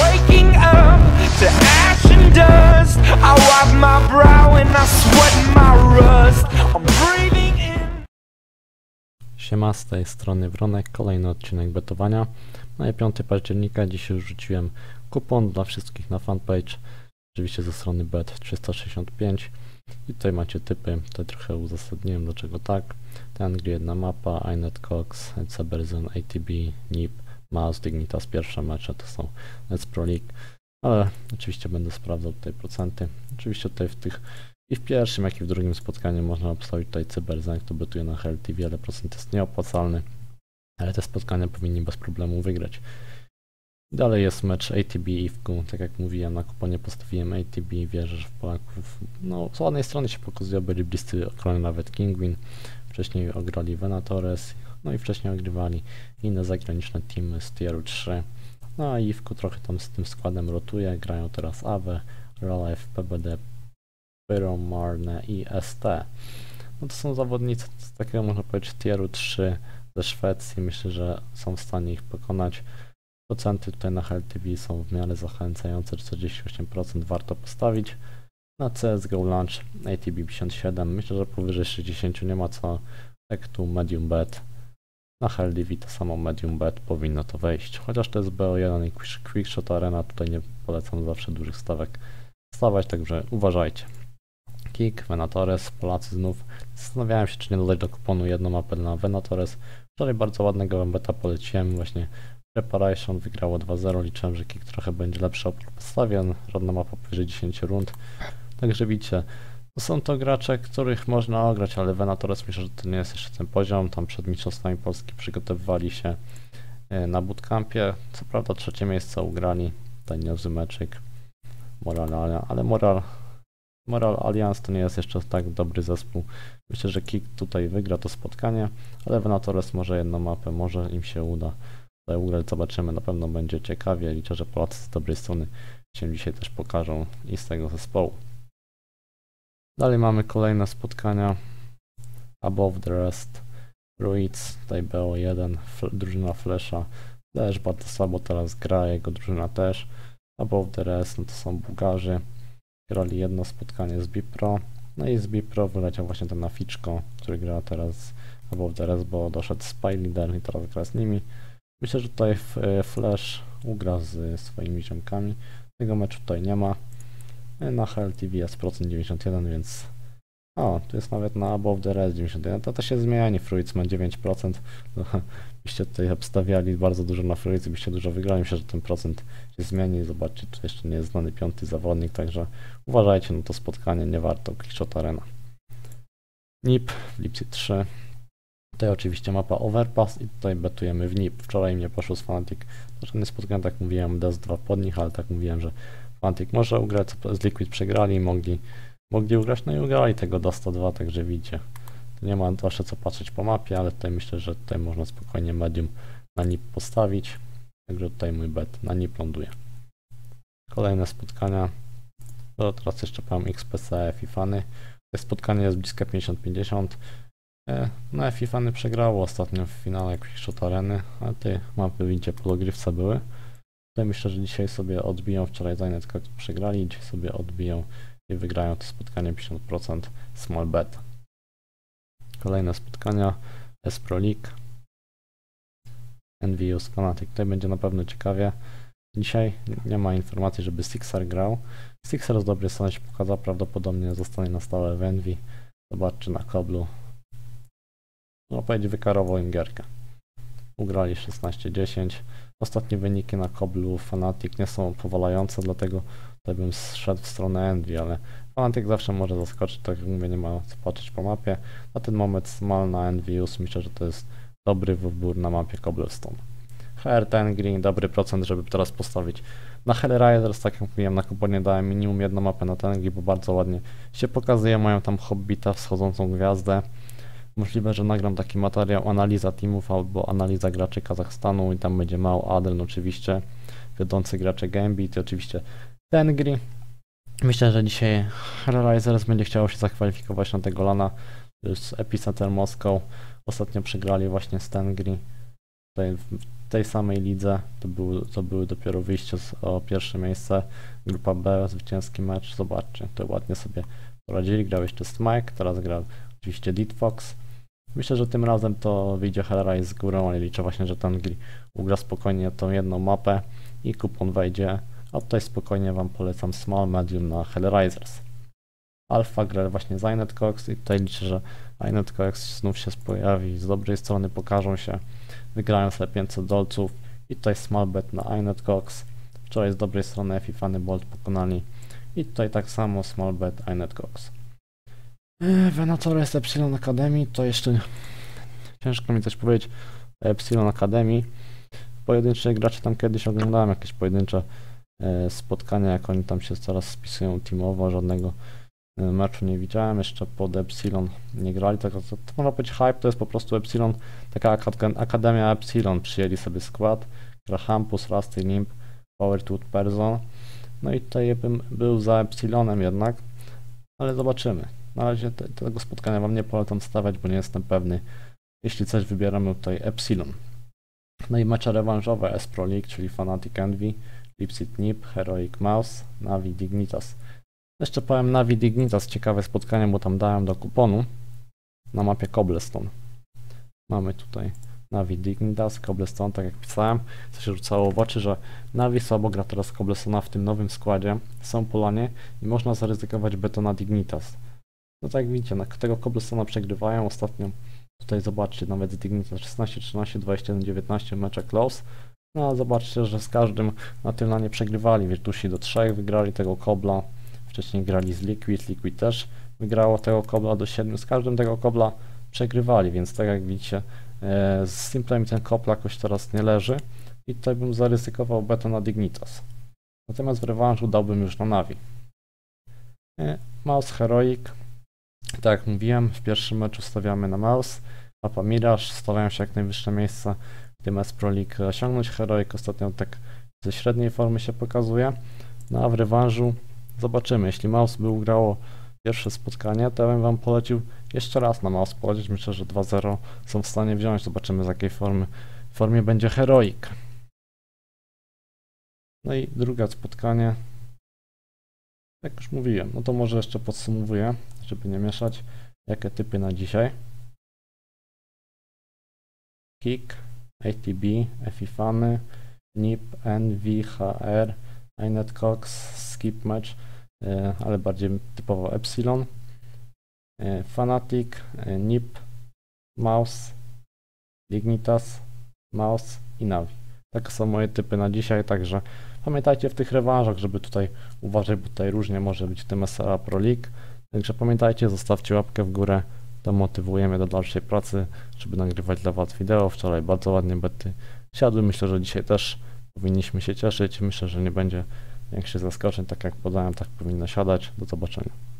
waking up to ash and dust. I wipe my brow and I sweat my rust. I'm breathing in. Siema, z tej strony Wronek, kolejny odcinek betowania. No i 5 października dzisiaj rzuciłem kupon dla wszystkich na fanpage, oczywiście ze strony bet365 i tutaj macie typy, tutaj trochę uzasadniłem dlaczego tak. Ten jedna mapa, Inet Cox, ATB, NIP, Mouse, Dignitas, pierwsze mecze to są Let's Pro League, ale oczywiście będę sprawdzał tutaj procenty. Oczywiście tutaj w tych i w pierwszym, jak i w drugim spotkaniu można obstawić tutaj Cyberzone, kto betuje na HLT, wiele procent jest nieopłacalny, ale te spotkania powinni bez problemu wygrać. Dalej jest mecz ATB i IFKU, tak jak mówiłem, na kuponie postawiłem ATB, wierzę, w Polaków, no z ładnej strony się pokazuje, byli bliscy okrony nawet Kingwin, wcześniej ograli Venatores, no i wcześniej ogrywali inne zagraniczne teamy z tieru 3. No a IFKU trochę tam z tym składem rotuje, grają teraz AWE, Relife, PBD, Pyro, Marne i ST. No to są zawodnicy z takiego można powiedzieć tieru 3 ze Szwecji, myślę, że są w stanie ich pokonać. Procenty tutaj na HLTV są w miarę zachęcające, 48% warto postawić. Na CSGO Launch ATB 57, myślę, że powyżej 60 nie ma co, jak tu medium bet. Na HLTV to samo medium bet powinno to wejść, chociaż to jest BO1 i Quickshot Arena, tutaj nie polecam zawsze dużych stawek stawać, także uważajcie. Kick, Venatores, Polacy znów. Zastanawiałem się, czy nie dodać do kuponu jedną mapę na Venatores. Wczoraj bardzo ładnego beta poleciłem, właśnie Preparation wygrało 2-0, liczyłem, że Kick trochę będzie lepszy oprócz podstawion, żadna mapa powyżej 10 rund. Także widzicie, są to gracze, których można ograć, ale Venatores myślę, że to nie jest jeszcze ten poziom. Tam przed Mistrzostwami Polski przygotowywali się e, na bootcampie. Co prawda trzecie miejsce ugrali, niezły meczyk. Moral, ale Moral, Moral Alliance to nie jest jeszcze tak dobry zespół. Myślę, że Kick tutaj wygra to spotkanie, ale Venatores może jedną mapę, może im się uda tutaj ugrać, zobaczymy, na pewno będzie ciekawie. Liczę, że Polacy z dobrej strony się dzisiaj też pokażą i z tego zespołu. Dalej mamy kolejne spotkania. Above the Rest. Druids, tutaj BO1, drużyna Flesza. Też bardzo słabo teraz gra, jego drużyna też. Above the Rest, no to są Bułgarzy. Grali jedno spotkanie z Bipro. No i z Bipro wyleciał właśnie ten Naficzko, który gra teraz Above the Rest, bo doszedł Spy Leader i teraz gra z nimi. Myślę, że tutaj Flash ugra z swoimi ziomkami. Tego meczu tutaj nie ma. Na HLTV jest procent 91, więc o, tu jest nawet na Above the Rest 91. To, to się zmieni, Fruits ma 9%. No, byście tutaj obstawiali bardzo dużo na Fruits, byście dużo wygrali. Myślę, że ten procent się zmieni. Zobaczcie, czy jeszcze nie jest znany piąty zawodnik, także uważajcie na to spotkanie, nie warto Quickshot Arena. NIP Lipsy 3. Tutaj oczywiście mapa Overpass i tutaj betujemy w NIP. Wczoraj mnie poszło z Fanatic. To żadne spotkanie, tak mówiłem, DS2 pod nich, ale tak mówiłem, że Fanatic może ugrać, z Liquid przegrali, mogli, mogli ugrać, no i ugrali tego do 102, także widzicie. To nie ma zawsze co patrzeć po mapie, ale tutaj myślę, że tutaj można spokojnie medium na NIP postawić. Także tutaj mój bet na NIP ląduje. Kolejne spotkania. To teraz jeszcze powiem XPCF i Fany. To spotkanie jest blisko 50-50. No Fifany przegrało ostatnio w finale Quickshot Areny, ale te mapy widzicie pologrywce były. Tutaj myślę, że dzisiaj sobie odbiją, wczoraj Zainet przegrali, dzisiaj sobie odbiją i wygrają to spotkanie 50% small bet. Kolejne spotkania S-Pro League. NVS Fanatic. Tutaj będzie na pewno ciekawie. Dzisiaj nie ma informacji, żeby Sixer grał. Sixer z dobrej strony się pokazał, prawdopodobnie zostanie na stałe w Envy. Zobaczcie na koblu, no powiedzieć, wykarował im gierkę. Ugrali 16-10. Ostatnie wyniki na Koblu Fanatic nie są powalające, dlatego tutaj bym szedł w stronę Envy, ale Fanatic zawsze może zaskoczyć, tak jak mówię, nie ma co patrzeć po mapie. Na ten moment Small na Envious myślę, że to jest dobry wybór na mapie Cobblestone. HR ten Green, dobry procent, żeby teraz postawić. Na Hellriders, tak jak mówiłem, na kuponie dałem minimum jedną mapę na ten bo bardzo ładnie się pokazuje, mają tam Hobbita, wschodzącą gwiazdę. Możliwe, że nagram taki materiał analiza teamów albo analiza graczy Kazachstanu i tam będzie mało Adren oczywiście, wiodący gracze Gambit i oczywiście Tengri. Myślę, że dzisiaj Realizers będzie chciało się zakwalifikować na tego lana z Epicenter Moscow. Ostatnio przegrali właśnie z Tengri. Tutaj w tej samej lidze to, był, to były dopiero wyjście o pierwsze miejsce. Grupa B, zwycięski mecz. Zobaczcie, to ładnie sobie poradzili. Grał jeszcze Smike, teraz grał oczywiście Dead Fox. Myślę, że tym razem to wyjdzie Hellrise z górą, ale liczę właśnie, że ten gr- ugra spokojnie tą jedną mapę i kupon wejdzie. A tutaj spokojnie Wam polecam Small Medium na Hellraisers. Alpha gra właśnie z Inet Cox i tutaj liczę, że Inet Cox znów się pojawi, z dobrej strony pokażą się, wygrają sobie 500 dolców i tutaj Small Bet na Inet Cox. Wczoraj z dobrej strony F i Funny Bolt pokonali i tutaj tak samo Small Bet Inet Cox. Eee, Venatores Epsilon Academy to jeszcze ciężko mi coś powiedzieć Epsilon Academy. Pojedyncze gracze tam kiedyś oglądałem jakieś pojedyncze e, spotkania, jak oni tam się coraz spisują teamowo, żadnego e, meczu nie widziałem, jeszcze pod Epsilon nie grali, tak to, to, można powiedzieć hype, to jest po prostu Epsilon, taka akad- Akademia Epsilon, przyjęli sobie skład, gra Hampus, Rusty, Limp, Power Tooth Person, no i tutaj bym był za Epsilonem jednak, ale zobaczymy. Na razie te, tego spotkania Wam nie polecam stawiać, bo nie jestem pewny. Jeśli coś wybieramy tutaj Epsilon. No i mecze rewanżowe S-Pro League, czyli Fanatic Envy, Lipsit Nip, Heroic Mouse, Navi Dignitas. Jeszcze powiem Navi Dignitas, ciekawe spotkanie, bo tam dałem do kuponu na mapie Cobblestone. Mamy tutaj Navi Dignitas, Cobblestone, tak jak pisałem. Co się rzucało w oczy, że Navi słabo gra teraz Cobblestone'a w tym nowym składzie. Są Polanie i można zaryzykować betona Dignitas. No tak jak widzicie, na tego Cobblestone'a przegrywają ostatnio. Tutaj zobaczcie, nawet z Dignitas 16, 13, 21, 19 mecze close. No a zobaczcie, że z każdym na tym nie przegrywali. Virtusi do 3 wygrali tego Kobla. Wcześniej grali z Liquid, Liquid też wygrało tego Kobla do 7. Z każdym tego Kobla przegrywali, więc tak jak widzicie, e, z Simplem ten Kobla jakoś teraz nie leży. I tutaj bym zaryzykował beta na Dignitas. Natomiast w rewanżu dałbym już na Navi. E, Mouse Heroic. Tak jak mówiłem, w pierwszym meczu stawiamy na Mouse. Papa Mirage starają się jak najwyższe miejsca w tym Pro League osiągnąć. Heroic ostatnio tak ze średniej formy się pokazuje. No a w rewanżu zobaczymy. Jeśli Mouse by ugrało pierwsze spotkanie, to ja bym Wam polecił jeszcze raz na Mouse polecieć. Myślę, że 2-0 są w stanie wziąć. Zobaczymy z jakiej formy, formie będzie Heroic. No i drugie spotkanie. Jak już mówiłem, no to może jeszcze podsumowuję, żeby nie mieszać. Jakie typy na dzisiaj? Kick, ATB, FIFANY, NIP, NV, HR, Inet Cox, Skip Match, e, ale bardziej typowo Epsilon, e, Fanatic, e, NIP, Mouse, Dignitas, Mouse i Navi. Takie są moje typy na dzisiaj, także pamiętajcie w tych rewanżach, żeby tutaj uważać, bo tutaj różnie może być w tym SRA Pro League. Także pamiętajcie, zostawcie łapkę w górę, to motywujemy do dalszej pracy, żeby nagrywać dla Was wideo. Wczoraj bardzo ładnie bety siadły, myślę, że dzisiaj też powinniśmy się cieszyć. Myślę, że nie będzie większych zaskoczeń, tak jak podałem, tak powinno siadać. Do zobaczenia.